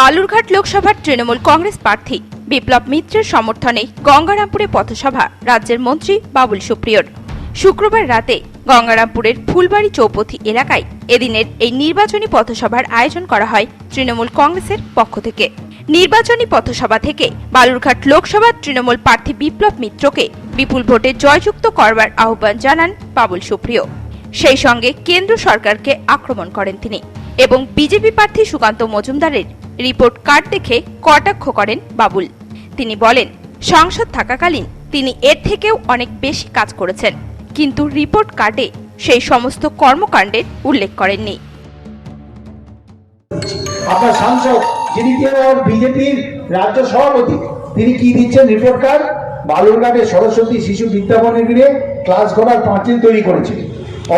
বালুরঘাট লোকসভার তৃণমূল কংগ্রেস প্রার্থী বিপ্লব মিত্রের সমর্থনে গঙ্গারামপুরে পথসভা রাজ্যের মন্ত্রী বাবুল সুপ্রিয়র। শুক্রবার রাতে গঙ্গারামপুরের ফুলবাড়ি চৌপথি এলাকায় এদিনের এই নির্বাচনী পথসভার আয়োজন করা হয় তৃণমূল কংগ্রেসের পক্ষ থেকে। নির্বাচনী পথসভা থেকে বালুরঘাট লোকসভার তৃণমূল প্রার্থী বিপ্লব মিত্রকে বিপুল ভোটে জয়যুক্ত করবার আহ্বান জানান বাবুল সুপ্রিয়। সেই সঙ্গে কেন্দ্র সরকারকে আক্রমণ করেন তিনি এবং বিজেপি প্রার্থী সুকান্ত মজুমদারের রিপোর্ট কার্ড দেখে কটাক্ষ করেন বাবুল। তিনি বলেন, সংসদ থাকাকালীন তিনি এর থেকেও অনেক বেশি কাজ করেছেন, কিন্তু রিপোর্ট কার্ডে সেই সমস্ত কর্মকাণ্ডের উল্লেখ করেননি। আপনার সাংসদ, যিনি বিজেপির রাজ্য সভাপতি, তিনি কি দিচ্ছেন রিপোর্ট কার্ড? বালুরঘাটে সরস্বতী শিশু ক্লাস করার পাঁচিল তৈরি করেছে।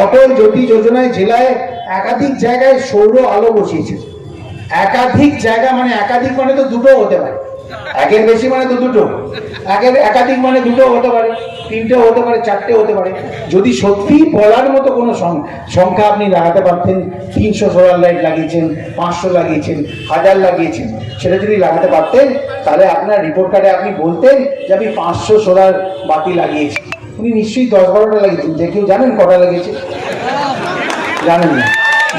অটল জ্যোতি যোজনায় জেলায় একাধিক জায়গায় সৌর আলো বসিয়েছে। একাধিক জায়গা মানে একাধিক মানে তো দুটো হতে পারে। একের বেশি মানে তো দুটো। একের একাধিক মানে দুটো হতে পারে, তিনটে হতে পারে, চারটে হতে পারে। যদি সত্যি বলার মতো কোনো সংখ্যা আপনি লাগাতে পারতেন, তিনশো সোলার লাইট লাগিয়েছেন, পাঁচশো লাগিয়েছেন, হাজার লাগিয়েছেন, সেটা যদি লাগাতে পারতেন, তাহলে আপনার রিপোর্ট কার্ডে আপনি বলতেন যে আমি পাঁচশো সোলার বাতি লাগিয়েছি। উনি নিশ্চয়ই দশ বারোটা লাগিয়েছেন, যে কেউ জানেন কটা লাগিয়েছে? জানেন না।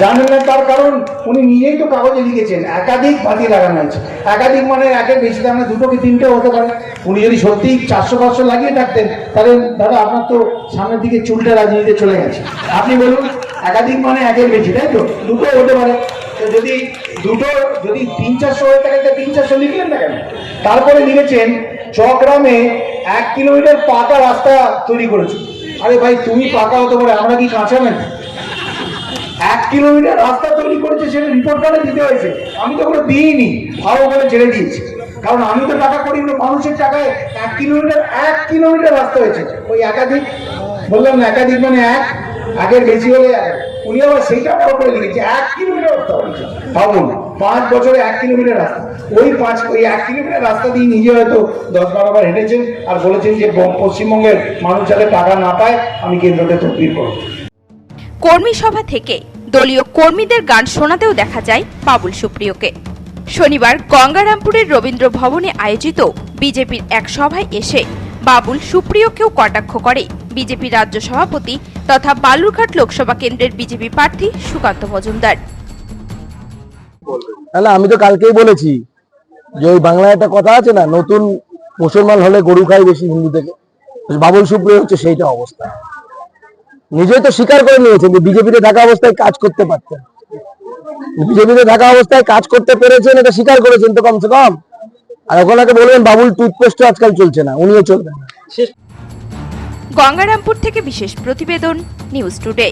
জানেন না তার কারণ, উনি নিজেই তো কাগজে লিখেছেন, একাধিক বাতি লাগানো হয়েছে। একাধিক মানে একের বেশি দাম দুটো কি তিনটে হতে পারে। উনি যদি সত্যি চারশো, পাঁচশো লাগিয়ে থাকতেন তাহলে দাদা আপনার তো সামনের দিকে চুলটা রাজনীতিতে চলে গেছে। আপনি বলুন, একাধিক মানে একের বেশি, তাই তো? দুটো হতে পারে। তো যদি দুটো, যদি তিন চারশো হয়ে থাকে তিন চারশো লিখলেন না কেন? তারপরে লিখেছেন চকগ্রামে এক কিলোমিটার পাকা রাস্তা তৈরি করেছে। আরে ভাই, তুমি পাকা হতে পারে, আমরা কি কাঁচা নাকি? এক কিলোমিটার রাস্তা তৈরি করেছে, সেটা রিপোর্ট কার্ডে দিতে হয়েছে। আমি তো ওগুলো দিইনি, ভালো করে ছেড়ে দিয়েছি। কারণ আমি তো টাকা করি মানুষের টাকায় এক কিলোমিটার এক কিলোমিটার রাস্তা হয়েছে। ওই একাধিক, বললাম না, একাধিক মানে এক, আগের বেশি হলে। উনি আবার সেইটা বড় করে লিখেছে, এক কিলোমিটার রাস্তা হয়েছে। ভাবুন পাঁচ বছরে এক কিলোমিটার রাস্তা। ওই পাঁচ, ওই এক কিলোমিটার রাস্তা দিয়ে নিজে হয়তো দশ বারো বার হেঁটেছেন আর বলেছেন যে পশ্চিমবঙ্গের মানুষ যাতে টাকা না পায়, আমি কেন্দ্রকে তদবির করব। কর্মী সভা থেকে দলীয় কর্মীদের গান শোনাতেও দেখা যায় বাবুল সুপ্রিয়কে। শনিবার গঙ্গারামপুরের রবীন্দ্র ভবনে আয়োজিত বিজেপির এক সভায় এসে বাবুল সুপ্রিয়কেও কটাক্ষ করে। বিজেপি রাজ্য সভাপতি তথা বালুরঘাট লোকসভা কেন্দ্রের বিজেপি প্রার্থী সুকান্ত মজুমদার। আমি তো কালকেই বলেছি যে ওই বাংলায় একটা কথা আছে না, নতুন মুসলমান হলে গরু খায় বেশি হিন্দু থেকে। বাবুল সুপ্রিয় হচ্ছে সেইটা অবস্থা। নিজেই তো স্বীকার করে নিয়েছেন যে বিজেপিতে থাকা অবস্থায় কাজ করতে পারতেন। বিজেপিতে থাকা অবস্থায় কাজ করতে পেরেছেন, এটা স্বীকার করেছেন তো কমসে কম। আর ওখানে বলবেন, বাবুল টুথপেস্ট আজকাল চলছে না, উনিও চলবেন গঙ্গারামপুর থেকে বিশেষ প্রতিবেদন নিউজ টুডে